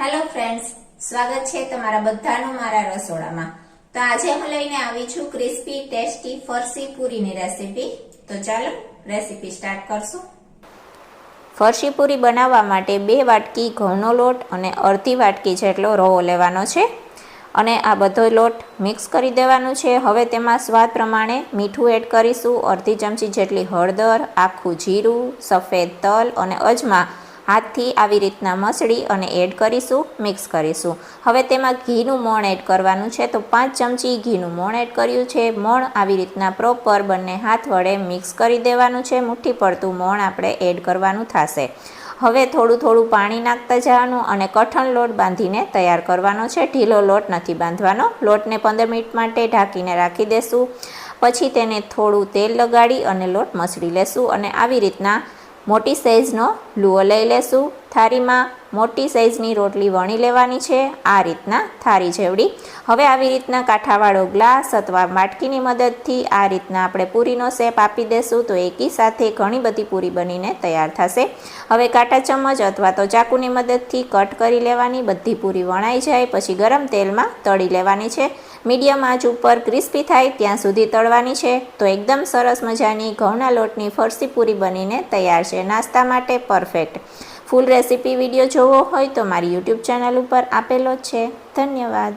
Hello friends સ્વાગત છે તમારા બધાનું મારા રસોડામાં. તો આજે હું લઈને આવી છું ક્રિસ્પી ટેસ્ટી ફરસી પૂરીની રેસીપી તો ચાલો રેસીપી સ્ટાર્ટ કરશું. ફરસી પૂરી બનાવવા માટે બે વાટકી ઘઉંનો લોટ અને અડધી વાટકી જેટલો રવો લેવાનો છે. અને આ બધો લોટ મિક્સ કરી દેવાનું છે. હવે તેમાં સ્વાદ પ્રમાણે મીઠું એડ કરીશું. અડધી ચમચી જેટલી હળદર, આખું જીરું, સફેદ તલ અને અજમા હાથથી આવી રીતના મસળી અને એડ કરીશું, મિક્સ કરીશું. હવે તેમાં ઘીનું મોણ એડ કરવાનું છે, તો પાંચ ચમચી ઘીનું મોણ એડ કર્યું છે. મોણ આવી રીતના પ્રોપર બંને હાથ વડે મિક્સ કરી દેવાનું છે. મુઠ્ઠી પડતું મોણ આપણે એડ કરવાનું થશે. હવે થોડું થોડું પાણી નાખતા જવાનું અને કઠણ લોટ બાંધીને તૈયાર કરવાનો છે. ઢીલો લોટ નથી બાંધવાનો. લોટને પંદર મિનિટ માટે ઢાંકીને રાખી દેશું. પછી તેને થોડું તેલ લગાડી અને લોટ મસળી લેશું અને આવી રીતના મોટી સાઈઝનો લુઓ લઈ લેશું. થાળીમાં મોટી સાઇઝની રોટલી વણી લેવાની છે. આ રીતના થાળી જેવડી. હવે આવી રીતના કાંઠાવાળો ગ્લાસ અથવા માટકીની મદદથી આ રીતના આપણે પૂરીનો શેપ આપી દેશું તો એકી સાથે ઘણી બધી પૂરી બનીને તૈયાર થશે. હવે કાંટા ચમચ અથવા તો ચાકુની મદદથી કટ કરી લેવાની. બધી પૂરી વણાઈ જાય, પછી ગરમ તેલમાં તળી લેવાની છે. મીડિયમ આંચ ઉપર ક્રિસ્પી થાય ત્યાં સુધી તળવાની છે. તો એકદમ સરસ મજાની ઘઉંના લોટની ફરસી પૂરી બનીને તૈયાર છે. નાસ્તા માટે પરફેક્ટ ફૂલ રેસીપી વીડિયો જોવો હોય તો મારી યુટ્યુબ ચેનલ ઉપર આપેલો છે. ધન્યવાદ.